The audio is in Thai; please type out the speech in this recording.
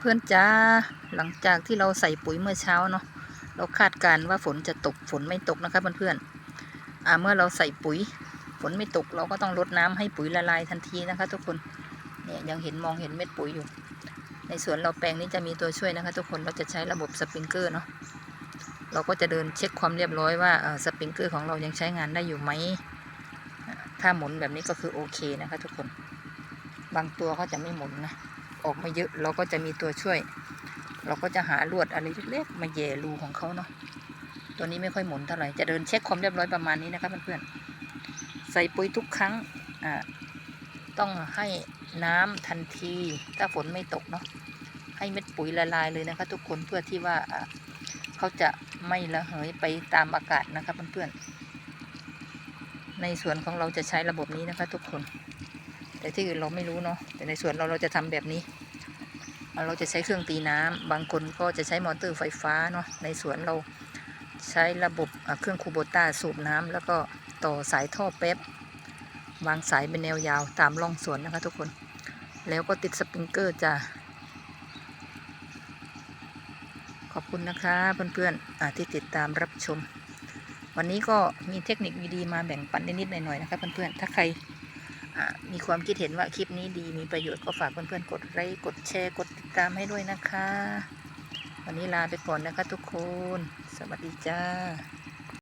เพื่อนๆจ้าหลังจากที่เราใส่ปุ๋ยเมื่อเช้าเนาะเราคาดการณ์ว่าฝนจะตกฝนไม่ตกนะคะเพื่อนๆอ่าเมื่อเราใส่ปุ๋ย ฝนไม่ตกเราก็ต้องรดน้ำให้ปุ๋ยละลายทันทีนะคะ ทุกคนเนี่ยยังเห็นมองเห็นเม็ดปุ๋ยอยู่ ในสวนเราแปลงนี้จะมีตัวช่วยนะคะ ทุกคนเราจะใช้ระบบสปริงเกอร์เนาะเราก็จะเดินเช็คความเรียบร้อยว่าเออสปริงเกอร์ของเรายังใช้งานได้อยู่ไหมถ้าหมุนแบบนี้ก็คือโอเคนะคะ ทุกคน บางตัวเขาจะไม่หมุนนะ ออกมาเยอะ เราก็จะมีตัวช่วย เราก็จะหาลวดอะไรเล็กๆมาแย่รูของเขาเนาะตัวนี้ไม่ค่อยหมุนเท่าไหร่จะเดินเช็คความเรียบร้อยประมาณนี้นะครับเพื่อนๆใส่ปุ๋ยทุกครั้งอ่าต้องให้น้ำทันที ถ้าฝนไม่ตกเนาะให้เม็ดปุ๋ยละลายเลยนะคะ ทุกคนเพื่อที่ว่าอ่าเขาจะไม่ระเหยไปตามอากาศนะคะเพื่อนๆในสวนของเราจะใช้ระบบนี้นะคะ ทุกคน แต่ที่อื่นเราไม่รู้เนาะแต่ในสวนเราเราจะทำแบบนี้ เราจะใช้เครื่องตีน้ำบางคนก็จะใช้มอเตอร์ไฟฟ้าเนาะในสวนเราใช้ระบบะเครื่องคูโบต้าสูบน้ำแล้วก็ต่อสายท่อแป๊บวางสายเป็นแนวยาวตามร่องสวนนะคะทุกคน แล้วก็ติดสปริงเกอร์จ้ะขอบคุณนะคะเพื่อนๆที่ติดตามรับชม วันนี้ก็มีเทคนิคดีๆมาแบ่งปันนิดๆหน่อยๆนะคะเพื่อนๆถ้าใคร มีความคิดเห็นว่าคลิปนี้ดีมีประโยชน์ก็ฝากเพื่อนๆกดไลค์กดแชร์กดติดตามให้ด้วยนะคะ วันนี้ลาไปก่อนนะคะทุกคน สวัสดีจ้า